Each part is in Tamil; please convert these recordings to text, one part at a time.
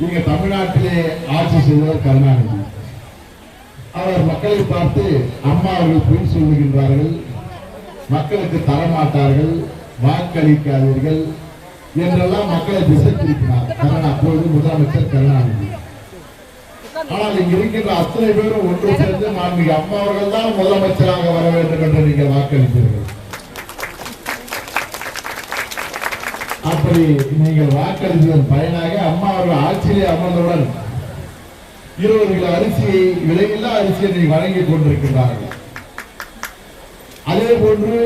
நீங்க தமிழ்நாட்டிலே ஆட்சி செய்தவர் கருணாநிதி. அவர் மக்களை பார்த்து அம்மா அவர்கள் பொய் சொல்லுகின்றார்கள் மக்களுக்கு தரமாட்டார்கள் வாக்களிக்காதீர்கள் என்றெல்லாம் மக்களை திசை திருப்பினார் கருணா அப்பொழுது முதலமைச்சர் கருணாநிதி. ஆனால் இங்க இருக்கின்ற அத்தனை பேரும் ஒன்று சேர்ந்து மாண்புமிகு அம்மா அவர்கள் தான் முதலமைச்சராக வர வேண்டும் என்று நீங்கள் வாக்களித்தீர்கள். அப்படி நீங்கள் வாக்களித்ததன் பயனாக அம்மா அவர்கள் ஆட்சியிலே அமர்ந்தவுடன் இருபது கிலோ அரிசியை விலையில்லா அரிசியை நீங்கள் வழங்கிக் கொண்டிருக்கின்றார்கள். அதே போன்று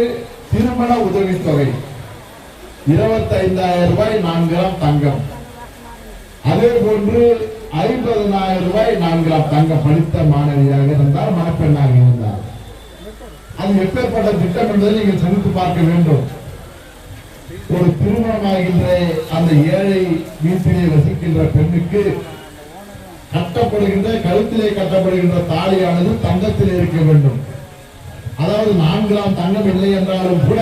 திருமண உதவித்தொகை இருபத்தி ஐந்தாயிரம் ரூபாய் நான்கு கிராம் தங்கம். அதே போன்று ஐம்பதனாயிரம் ரூபாய் நான்கு கிராம் தங்கம் படித்த மாணவியாக இருந்தார் மணப்பெண்ணாக இருந்தார். அது எப்பேற்பட்ட திட்டம் என்பதை நீங்கள் சந்தித்து பார்க்க வேண்டும். ஒரு திருமணமாகின்ற அந்த ஏழை வீட்டிலே வசிக்கின்ற பெண்ணுக்கு கட்டப்படுகின்ற கழுத்திலே கட்டப்படுகின்ற தாலியானது தங்கத்திலே இருக்க வேண்டும். அதாவது நான்கு கிராம் தங்கம் இல்லை என்றாலும் கூட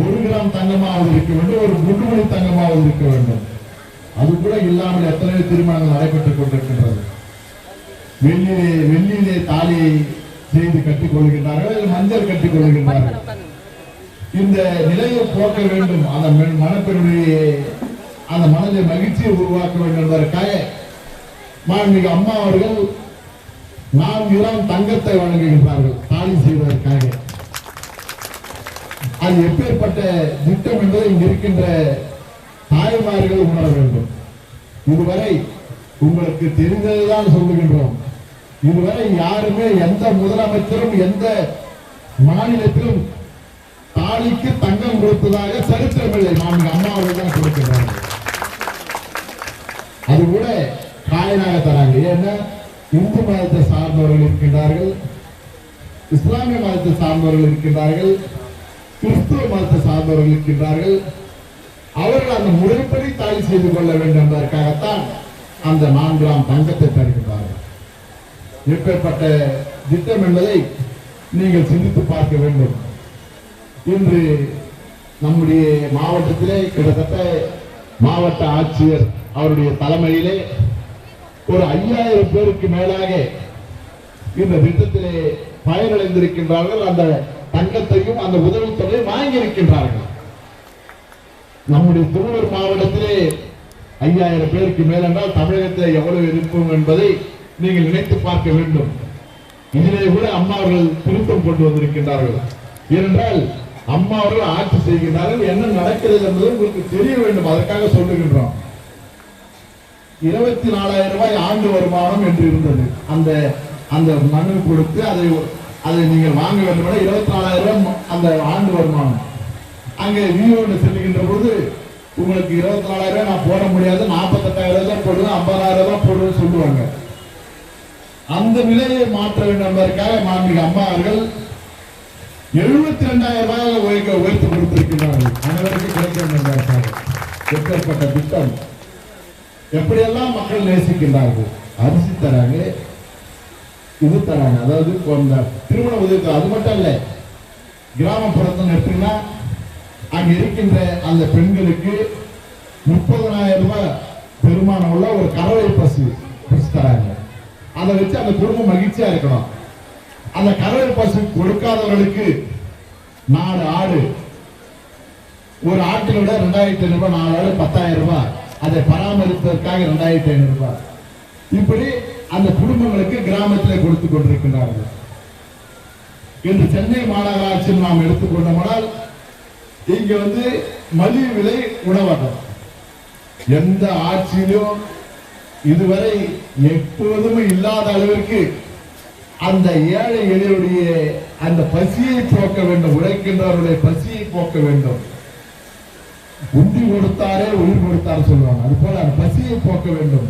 ஒரு கிராம் தங்கமாவது இருக்க வேண்டும் ஒரு முட்டுமணி தங்கமாவது இருக்க வேண்டும். அது கூட இல்லாமல் எத்தனையோ திருமணங்கள் நடைபெற்றுக் கொண்டிருக்கின்றது. வெள்ளியிலே வெள்ளியிலே தாலியை செய்து கட்டிக் கொள்கின்றார்கள் மஞ்சள் கட்டிக் கொள்கின்றார்கள். இந்த நிலையை போக்க வேண்டும். அந்த மனப்பெருமையை அந்த மனதை மகிழ்ச்சியை உருவாக்க வேண்டும் என்பதற்காக மாண்புமிகு அம்மா அவர்கள் நான்கு கிராம் தங்கத்தை வழங்குகின்றார்கள். தாலி செய்வதற்காக. அது எப்பேற்பட்ட திட்டம் என்பதை இங்க இருக்கின்ற தாய்மார்கள் உணர வேண்டும். இதுவரை உங்களுக்கு தெரிந்ததுதான் சொல்லுகின்றோம். இதுவரை யாருமே எந்த முதலமைச்சரும் எந்த மாநிலத்திலும் தாலிக்கு தங்கம் கொடுத்ததாக சரித்திரமில்லை நான்கு அம்மா அவர்கள் தான் அது கூட காயனாக தராங்க. ஏன்னா இந்து மதத்தை சார்ந்தவர்கள் இருக்கின்றார்கள் இஸ்லாமிய மதத்தை சார்ந்தவர்கள் இருக்கின்றார்கள் கிறிஸ்துவ மதத்தை சார்ந்தவர்கள் இருக்கின்றார்கள். அவர்கள் அந்த முறைப்படி தாலி செய்து கொள்ள வேண்டும் என்பதற்காகத்தான் அந்த நான்காம் தங்கத்தை தருகின்றார்கள். எப்பேற்பட்ட திட்டம் என்பதை நீங்கள் சிந்தித்து பார்க்க வேண்டும். இன்று நம்முடைய மாவட்டத்திலே கிட்டத்தட்ட மாவட்ட ஆட்சியர் அவருடைய தலைமையிலே ஒரு ஐயாயிரம் பேருக்கு மேலாக இந்த திட்டத்திலே பயனடைந்திருக்கின்றார்கள். அந்த தங்கத்தையும் அந்த உதவித்தொகையும் வாங்கி இருக்கின்றார்கள் நம்முடைய திருவள்ளூர் மாவட்டத்திலே ஐயாயிரம் பேருக்கு மேலென்றால் தமிழகத்தில் எவ்வளவு இருக்கும் என்பதை நீங்கள் நினைத்து பார்க்க வேண்டும். இதிலே கூட அம்மா அவர்கள் திருத்தம் கொண்டு வந்திருக்கின்றார்கள். ஏனென்றால் அம்மா அவர்கள் ஆட்சி செய்கிறார்கள் என்ன நடக்கிறது என்பது உங்களுக்கு தெரிய வேண்டும். அதற்காக சொல்லுகின்றோம். இருபத்தி நாலாயிரம் ரூபாய் ஆண்டு வருமானம் என்று இருந்தது. அந்த அந்த மனு கொடுத்து அதை அதை நீங்கள் வாங்க வேண்டும் இருபத்தி நாலாயிரம் ரூபாய் அந்த ஆண்டு வருமானம். அங்கே வீடு செல்லுகின்ற பொழுது உங்களுக்கு இருபத்தி நாலாயிரம் ரூபாய் நான் போட முடியாது நாற்பத்தெட்டாயிரம் தான் போடுவேன் ஐம்பதாயிரம் தான் போடுவேன் சொல்லுவாங்க. அந்த விலையை மாற்ற வேண்டும் என்பதற்காக மாண்புமிகு அம்மா அவர்கள் எழுபத்தி ரெண்டாயிரம் ரூபாய் உயர்த்த உயர்த்தி கொடுத்திருக்கிறார்கள். அனைவருக்கும் கிடைக்க எப்பேற்பட்ட திட்டம். எப்படியெல்லாம் மக்கள் நேசிக்கின்றார்கள்? அரிசி தராங்க இது தராங்க. அதாவது இந்த திருமண உதவி அது மட்டும் இல்ல. கிராமப்புறத்தில் எடுத்தீங்கன்னா அங்க இருக்கின்ற அந்த பெண்களுக்கு முப்பதனாயிரம் ரூபாய் பெருமானம் உள்ள ஒரு கறவை பசு பசு தராங்க. அதை வச்சு அந்த குடும்பம் மகிழ்ச்சியா இருக்கணும் அந்த கறவை பசு கொடுக்காதவர்களுக்கு நாலு ஆடு. ஒரு ஆட்டில் விட ரெண்டாயிரத்தி ஐநூறு ரூபாய் நாலு ஆடு பத்தாயிரம் ரூபாய். அதை பராமரிப்பதற்காக ரெண்டாயிரத்தி ஐநூறு ரூபாய். இப்படி அந்த குடும்பங்களுக்கு கிராமத்தில் கொடுத்து கொண்டிருக்கின்றார்கள். இன்று சென்னை மாநகராட்சியில் நாம் எடுத்துக்கொண்டோமானால் இங்க வந்து மலிவு விலை உணவகம். எந்த ஆட்சியிலும் இதுவரை எப்போதுமே இல்லாத அளவிற்கு அந்த ஏழை எளியுடைய அந்த பசியை போக்க வேண்டும் உழைக்கின்றவருடைய பசியை போக்க வேண்டும். உண்டி கொடுத்தாரே உயிர் கொடுத்தார் சொல்லுவாங்க. அது போல அந்த பசியை போக்க வேண்டும்.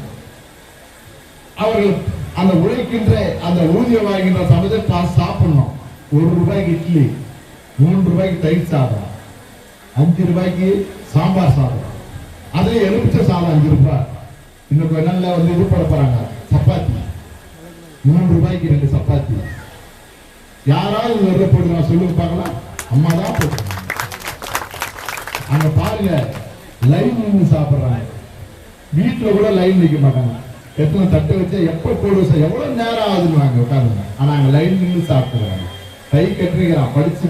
அவர்கள் அந்த உழைக்கின்ற அந்த ஊதியம் வாங்கின்ற சமயத்தை பார்த்து சாப்பிடணும். ஒரு ரூபாய்க்கு இட்லி மூன்று ரூபாய்க்கு தயிர் சாதம் அஞ்சு ரூபாய்க்கு சாம்பார் சாதம். அதுல எலுமிச்சை சாதம் அஞ்சு ரூபாய். இன்னும் கொஞ்ச நாள்ல வந்து இது போட போறாங்க. சப்பாத்தி. மூணு ரூபாய்க்கு ரெண்டு சப்பாத்தி. யாராவது ஒரு போடுறா சொல்லுங்க பார்க்கலாம் அம்மா தான் போட்டுருக்காங்க அங்க பாருங்க லைன் நின்று சாப்பிடுறாங்க. வீட்டில் கூட லைன் நிற்க மாட்டாங்க. எத்தனை தட்டு வச்சா எப்போ போடுவோம் சார் எவ்வளவு நேரம் ஆகுதுன்னு உட்காந்துங்க ஆனால் அங்கே லைன் நின்று சாப்பிட்றாங்க. கை கட்டிருக்கிறான் படிச்சு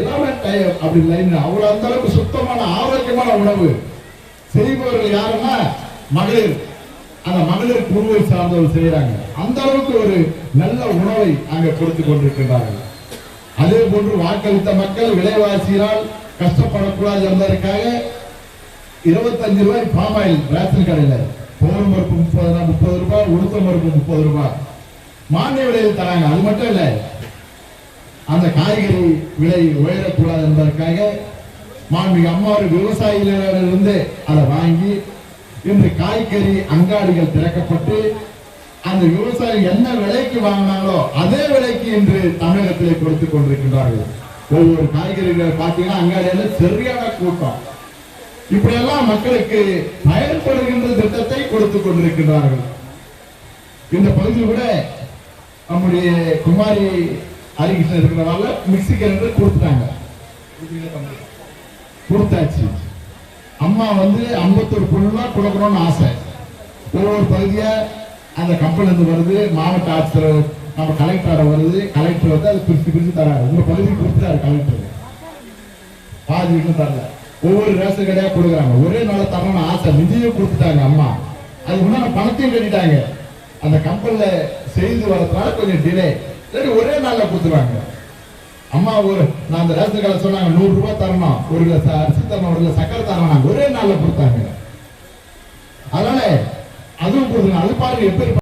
எல்லாமே டை அப்படி லைன் அவ்வளோ அந்த அளவுக்கு சுத்தமான ஆரோக்கியமான உணவு. செய்பவர்கள் யாருன்னா மகளிர். அந்த மகளிர் குழுவை சார்ந்தவர் செய்யறாங்க அந்த அளவுக்கு ஒரு நல்ல உணவை அங்க கொடுத்து கொண்டிருக்கின்றார்கள். அதே போன்று வாக்களித்த மக்கள் விலைவாசியினால் கஷ்டப்படக்கூடாது என்பதற்காக இருபத்தஞ்சு ரூபாய் பாமாயில் ரேஷன் கடையில் துவரம் பருப்பு முப்பது முப்பது ரூபாய் உளுத்தம் பருப்பு முப்பது ரூபாய் மானிய விலையில் தராங்க. அது மட்டும் இல்லை அந்த காய்கறி விலை உயரக்கூடாது என்பதற்காக மாண்புமிகு அம்மா ஒரு விவசாயிகளிடமிருந்து அதை வாங்கி இன்று காய்கறி அங்காடிகள் திறக்கப்பட்டு அந்த விவசாயி என்ன விலைக்கு வாங்கினாங்களோ அதே விலைக்கு இன்று தமிழகத்திலே கொடுத்து கொண்டிருக்கின்றார்கள். ஒவ்வொரு காய்கறிகளை பார்த்தீங்கன்னா அங்காடியில சரியான கூட்டம். இப்படியெல்லாம் மக்களுக்கு பயன்படுகின்ற திட்டத்தை கொடுத்து கொண்டிருக்கின்றார்கள். இந்த பகுதியில் கூட நம்முடைய குமாரி ஹரிகிருஷ்ணன் இருக்கிறனால மிக்சி என்று கொடுத்துட்டாங்க. கொடுத்தாச்சு. அம்மா வந்து ஐம்பத்தொரு பொருளா கொடுக்கணும்னு ஆசை. ஒவ்வொரு பகுதியா அந்த கம்பெனி இருந்து வருது மாவட்ட ஆட்சியர் நம்ம கலெக்டர் வருது. கலெக்டர் வந்து அதை பிரிச்சு பிரித்து தராரு. உங்க பகுதிக்கு கொடுத்துட்டாரு கலெக்டர் பாதி இன்னும் தரல. ஒவ்வொரு ரேஷன் கடையா கொடுக்குறாங்க. ஒரே நாள தரணும்னு ஆசை. நிதியும் கொடுத்துட்டாங்க அம்மா. அது முன்னாடி பணத்தையும் கட்டிட்டாங்க. அந்த கம்பெனில செய்து வரதுனால கொஞ்சம் டிலே சரி ஒரே நாள்ல கொடுத்துருவாங்க. அம்மா ஒரு நான் அந்த ரேஷன் கடை சொன்னாங்க நூறு ரூபாய் தரணும் ஒரு கிலோ அரிசி தரணும் ஒரு கிலோ சக்கரை தரணும் ஒரே நாளில் கொடுத்தாங்க. அதனால அதுவும் கொடுத்துருங்க அது பாருங்க எப்படி